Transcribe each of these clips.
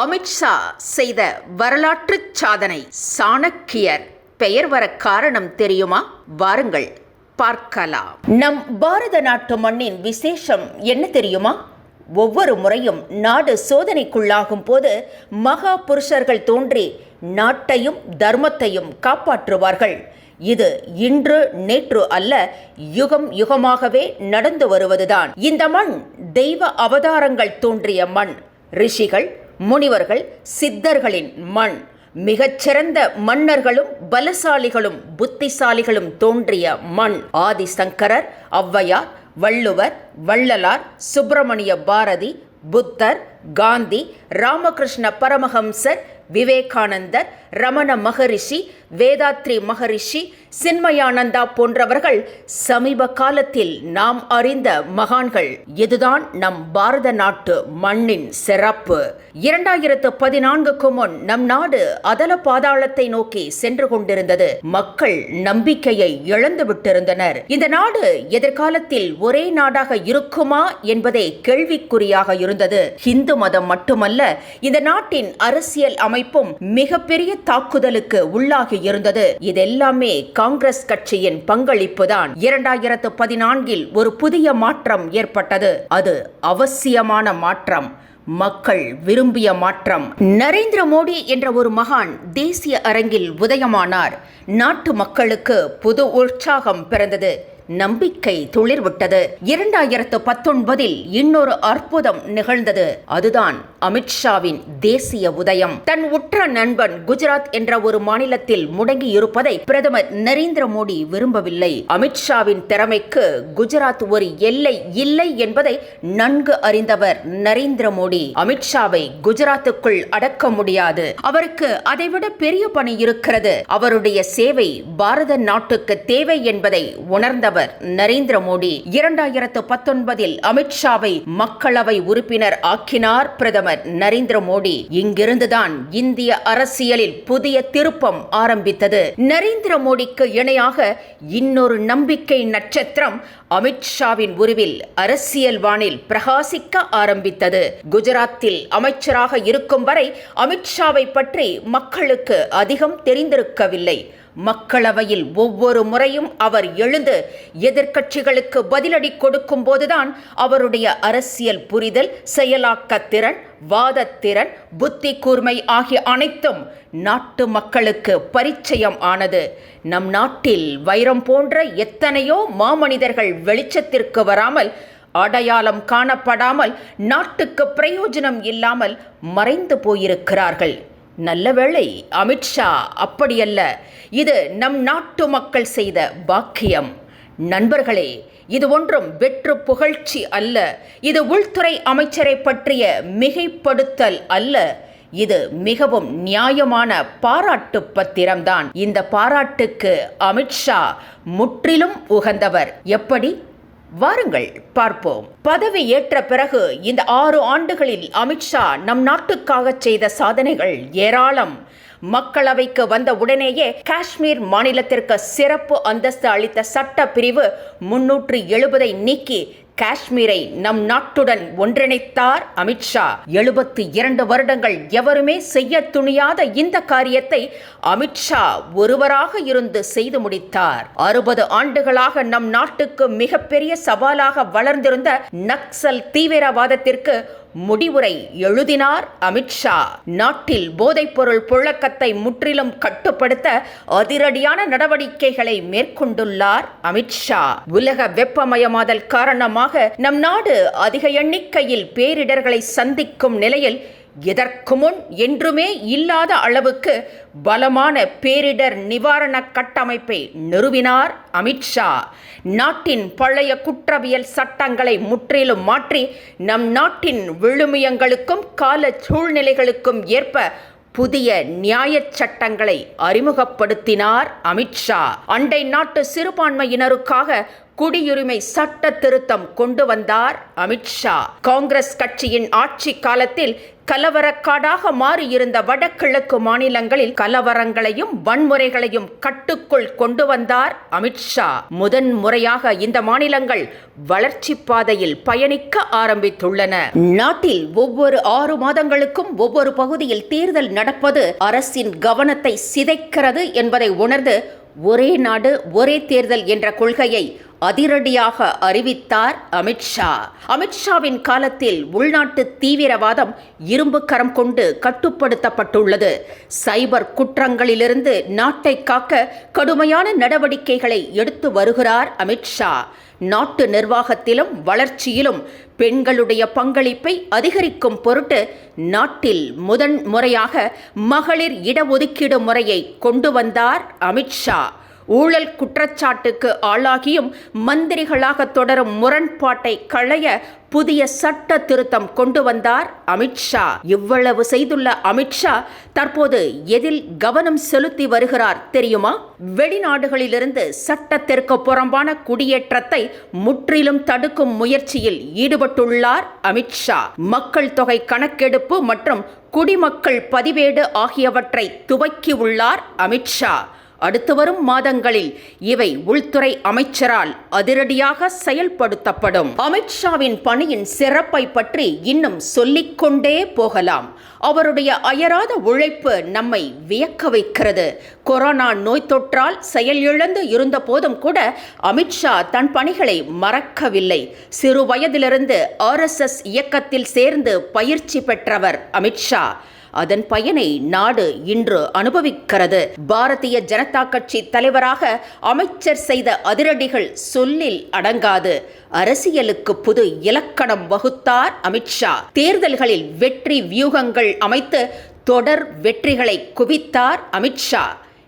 அமித்ஷா செய்த வரலாற்று சாதனை சாணக்கியர். பெயர் வர காரணம் தெரியுமா? வாருங்கள் பார்க்கலாம். நம் பாரத நாட்டு மண்ணின் விசேஷம் என்ன தெரியுமா? ஒவ்வொரு முறையும் நாடு சோதனைக்குள்ளாகும் போது மகா புருஷர்கள் தோன்றி நாட்டையும் தர்மத்தையும் காப்பாற்றுவார்கள். இது இன்று நேற்று அல்ல யுகம் யுகமாகவே நடந்து வருவதுதான். இந்த மண் தெய்வ அவதாரங்கள் தோன்றிய மண். ரிஷிகள் முனிவர்கள் சித்தர்களின் மண். மிகச்சிறந்த மன்னர்களும் பலசாலிகளும் புத்திசாலிகளும் தோன்றிய மண். ஆதிசங்கரர் ஔவையார் வள்ளுவர் வள்ளலார் சுப்பிரமணிய பாரதி புத்தர் காந்தி ராமகிருஷ்ண பரமஹம்சர் விவேகானந்தர் ரமண மகரிஷி வேதாத்ரி மகரிஷி சின்மயானந்தா போன்றவர்கள் சமீப காலத்தில் நாம் அறிந்த மகான்கள். இதுதான் நம் பாரத நாட்டு மண்ணின் சிறப்பு. இரண்டாயிரத்து பதினான்குக்கு முன் நம் நாடு அதல பாதாளத்தை நோக்கி சென்று கொண்டிருந்தது. மக்கள் நம்பிக்கையை இழந்து விட்டிருந்தனர். இந்த நாடு எதிர்காலத்தில் ஒரே நாடாக இருக்குமா என்பதே கேள்விக்குறியாக இருந்தது. இந்து மதம் மட்டுமல்ல இந்த நாட்டின் அரசியல் அமைப்பும் மிகப்பெரிய தாக்குதலுக்கு உள்ளாகி இருந்தது. இதெல்லாமே காங்கிரஸ் கட்சியின் பங்களிப்புதான். இரண்டாயிரத்து பதினான்கில் ஒரு புதிய மாற்றம் ஏற்பட்டது. அது அவசியமான மாற்றம். மக்கள் விரும்பிய மாற்றம். நரேந்திர மோடி என்ற ஒரு மகான் தேசிய அரங்கில் உதயமானார். நாட்டு மக்களுக்கு புது உற்சாகம் பிறந்தது. நம்பிக்கை துளிர்விட்டது. இரண்டாயிரத்து பத்தொன்பதில் இன்னொரு அற்புதம் நிகழ்ந்தது. அதுதான் அமித்ஷாவின் தேசிய உதயம். தன் உற்ற நண்பன் குஜராத் என்ற ஒரு மாநிலத்தில் முடங்கி இருப்பதை பிரதமர் நரேந்திர மோடி விரும்பவில்லை. அமித்ஷாவின் திறமைக்கு குஜராத் ஒரு எல்லை இல்லை என்பதை நன்கு அறிந்தவர் நரேந்திர மோடி. அமித்ஷாவை குஜராத்துக்குள் அடக்க முடியாது. அவருக்கு அதைவிட பெரிய பணி இருக்கிறது. அவருடைய சேவை பாரத நாட்டுக்கு தேவை என்பதை உணர்ந்தவர் நரேந்திர மோடி. இரண்டாயிரத்து பத்தொன்பதில் அமித்ஷாவை மக்களவை உறுப்பினர் ஆக்கினார் பிரதமர். நரேந்திர மோடி. இங்கிருந்துதான் இந்திய அரசியலில் புதிய திருப்பம் ஆரம்பித்தது. நரேந்திர மோடிக்கு இணையாக இன்னொரு நம்பிக்கை நட்சத்திரம் அமித்ஷாவின் உருவில் அரசியல் வானில் பிரகாசிக்க ஆரம்பித்தது. குஜராத்தில் அமைச்சராக இருக்கும் வரை அமித்ஷாவை பற்றி மக்களுக்கு அதிகம் தெரிந்திருக்கவில்லை. மக்களவையில் ஒவ்வொரு முறையும் அவர் எழுந்து எதிர்க்கட்சிகளுக்கு பதிலடி கொடுக்கும் போதுதான் அவருடைய அரசியல் புரிதல் செயலாக்கத்திறன் வாதத்திறன் புத்தி கூர்மை ஆகிய அனைத்தும் நாட்டு மக்களுக்கு பரிச்சயம் ஆனது. நம் நாட்டில் வைரம் போன்ற எத்தனையோ மாமனிதர்கள் வெளிச்சத்திற்கு வராமல் அடையாளம் காணப்படாமல் நாட்டுக்கு பிரயோஜனம் இல்லாமல் மறைந்து போயிருக்கிறார்கள். நல்ல வேளை அமித்ஷா அப்படியல்ல. இது நம் நாட்டு மக்கள் செய்த பாக்கியம் நண்பர்களே இது ஒன்றும் வெற்று புகழ்ச்சி அல்ல. இது உள்துறை அமைச்சரை பற்றிய மிகைப்படுத்தல் அல்ல. இது மிகவும் நியாயமான பாராட்டு பத்திரம்தான். இந்த பாராட்டுக்கு அமித்ஷா முற்றிலும் உகந்தவர். எப்படி? வாருங்கள் பார்ப்போம். பதவி ஏற்ற பிறகு இந்த ஆறு ஆண்டுகளில் அமித்ஷா நம் நாட்டுக்காக செய்த சாதனைகள் ஏராளம். மக்களவைக்கு வந்த உடனேயே காஷ்மீர் மாநிலத்திற்கு சிறப்பு அந்தஸ்து அளித்த சட்ட பிரிவு முன்னூற்று எழுபதை நீக்கி காஷ்மீரை நம் நாட்டுடன் ஒன்றிணைத்தார் அமித்ஷா எழுபத்தி இரண்டு வருடங்கள் எவருமே செய்ய துணியாத இந்த காரியத்தை அமித்ஷா ஒருவராக இருந்து செய்து முடித்தார். அறுபது ஆண்டுகளாக நம் நாட்டுக்கு மிகப்பெரிய சவாலாக வளர்ந்திருந்த நக்சல் தீவிரவாதத்திற்கு முடிவுரை எழுதினார் அமித்ஷா நாட்டில் போதைப்பொருள் புழக்கத்தை முற்றிலும் கட்டுப்படுத்த அதிரடியான நடவடிக்கைகளை மேற்கொண்டுள்ளார் அமித்ஷா உலக வெப்பமயமாதல் காரணமாக நம் நாடு அதிக எண்ணிக்கையில் பேரிடர்களை சந்திக்கும் நிலையில் இதற்கு முன் என்றுமே இல்லாத அளவுக்கு பலமான பேரிடர் நிவாரண கட்டமைப்பை நிறுவினார் அமித்ஷா நாட்டின் பழைய குற்றவியல் சட்டங்களை முற்றிலும் மாற்றி நம் நாட்டின் விழுமியங்களுக்கும் கால சூழ்நிலைகளுக்கும் ஏற்ப புதிய நியாயச் சட்டங்களை அறிமுகப்படுத்தினார் அமித்ஷா அண்டை நாட்டு சிறுபான்மையினருக்காக குடியுரிமை சட்ட திருத்தம் கொண்டு வந்தார் அமித்ஷா காங்கிரஸ் கட்சியின் ஆட்சி காலத்தில் கலவரக்காடாக மாறியிருந்த வடகிழக்கு மாநிலங்களில் கலவரங்களையும் வன்முறைகளையும் கட்டுக்குள் கொண்டு வந்தார் அமித்ஷா முதன் முறையாக இந்த மாநிலங்கள் வளர்ச்சி பாதையில் பயணிக்க ஆரம்பித்துள்ளன. நாட்டில் ஒவ்வொரு ஆறு மாதங்களுக்கும் ஒவ்வொரு பகுதியில் தேர்தல் நடப்பது அரசின் கவனத்தை சிதைக்கிறது என்பதை உணர்ந்து ஒரே நாடு ஒரே தேர்தல் என்ற கொள்கையை அதிரடியாக அறிவித்தார் அமித்ஷா அமித்ஷாவின் காலத்தில் உள்நாட்டு தீவிரவாதம் இரும்பு கரம் கொண்டு கட்டுப்படுத்தப்பட்டுள்ளது. சைபர் குற்றங்களிலிருந்து நாட்டை காக்க கடுமையான நடவடிக்கைகளை எடுத்து வருகிறார் அமித்ஷா நாட்டு நிர்வாகத்திலும் வளர்ச்சியிலும் பெண்களுடைய பங்களிப்பை அதிகரிக்கும் பொருட்டு நாட்டில் முதன் முறையாக மகளிர் இடஒதுக்கீடு முறையை கொண்டு வந்தார் அமித்ஷா ஊழல் குற்றச்சாட்டுக்கு ஆளாகியும் மந்திரிகளாக தொடரும் முரண்பாட்டை களைய புதிய சட்ட திருத்தம் கொண்டு வந்தார் அமித்ஷா இவ்வளவு செய்துள்ள அமித்ஷா தற்போது எதில் கவனம் செலுத்தி வருகிறார் தெரியுமா? வெளிநாடுகளிலிருந்து சட்டத்திற்கு புறம்பான குடியேற்றத்தை முற்றிலும் தடுக்கும் முயற்சியில் ஈடுபட்டுள்ளார் அமித்ஷா மக்கள் தொகை கணக்கெடுப்பு மற்றும் குடிமக்கள் பதிவேடு ஆகியவற்றை துவக்கியுள்ளார் அமித்ஷா அடுத்து வரும் மாதங்களில் இவை உள்துறை அமைச்சரால் அதிரடியாக செயல்படுத்தப்படும். அமித்ஷாவின் பணியின் சிறப்பை பற்றி இன்னும் சொல்லிக்கொண்டே போகலாம். அவருடைய அயராத உழைப்பு நம்மை வியக்க வைக்கிறது. கொரோனா நோய் தொற்றால் செயலிழந்து இருந்த போதும் கூட அமித்ஷா தன் பணிகளை மறக்கவில்லை. சிறு வயதிலிருந்து ஆர்எஸ்எஸ் இயக்கத்தில் சேர்ந்து பயிற்சி பெற்றவர் அமித்ஷா அதன் பயனை நாடு இன்று அனுபவிக்கிறது. பாரதிய ஜனதா கட்சி தலைவராக அமைச்சர் செய்த அதிரடிகள் சொல்லில் அடங்காது. அரசியலுக்கு புது இலக்கணம் வகுத்தார் அமித்ஷா தேர்தல்களில் வெற்றி வியூகங்கள் அமைத்து தொடர் வெற்றிகளை குவித்தார் அமித்ஷா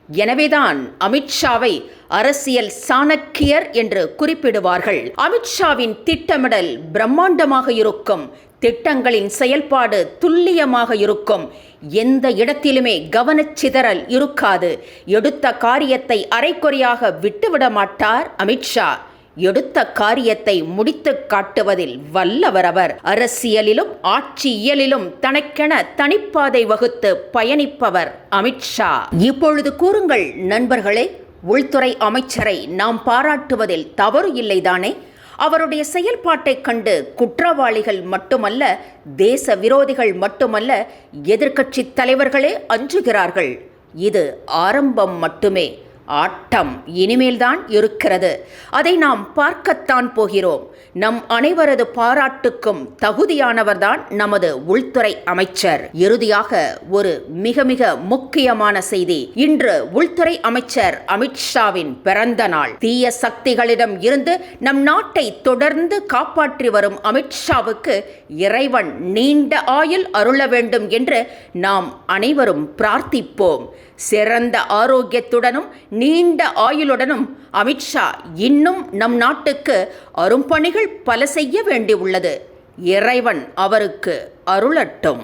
எனவேதான் அமித்ஷாவை அரசியல் சாணக்கியர் என்று குறிப்பிடுவார்கள். அமித்ஷாவின் திட்டமிடல் பிரம்மாண்டமாக இருக்கும். திட்டங்களின் செயல்பாடு துல்லியமாக இருக்கும். எந்த இடத்திலுமே கவனச்சிதறல் இருக்காது. எடுத்த காரியத்தை அரைக்குறையாக விட்டுவிட மாட்டார் அமித்ஷா. எடுத்த காரியத்தை முடித்து காட்டுவதில் வல்லவர் அவர். அரசியலிலும் ஆட்சியியலிலும் தனக்கென தனிப்பாதை வகுத்து பயணிப்பவர் அமித்ஷா. இப்பொழுது கூறுங்கள் நண்பர்களே உள்துறை அமைச்சரை நாம் பாராட்டுவதில் தவறு இல்லைதானே? அவருடைய செயல்பாட்டைக் கண்டு குற்றவாளிகள் மட்டுமல்ல தேச விரோதிகள் மட்டுமல்ல எதிர்க்கட்சி தலைவர்களே அஞ்சுகிறார்கள். இது ஆரம்பம் மட்டுமே. ஆட்டம் இனிமேல்தான் இருக்கிறது. அதை நாம் பார்க்கத்தான் போகிறோம். நம் அனைவரது பாராட்டுக்கும் தகுதியானவர்தான் நமது உள்துறை அமைச்சர். இறுதியாக ஒரு மிக மிக முக்கியமான செய்தி. இன்று உள்துறை அமைச்சர் அமித்ஷாவின் பிறந்த நாள். தீய சக்திகளிடம் இருந்து நம் நாட்டை தொடர்ந்து காப்பாற்றி வரும் அமித்ஷாவுக்கு இறைவன் நீண்ட ஆயுள் அருள வேண்டும் என்று நாம் அனைவரும் பிரார்த்திப்போம். சிறந்த ஆரோக்கியத்துடனும் நீண்ட ஆயுளுடனும் அமித்ஷா இன்னும் நம் நாட்டுக்கு அரும்பணிகள் பல செய்ய வேண்டியுள்ளது. இறைவன் அவருக்கு அருளட்டும்.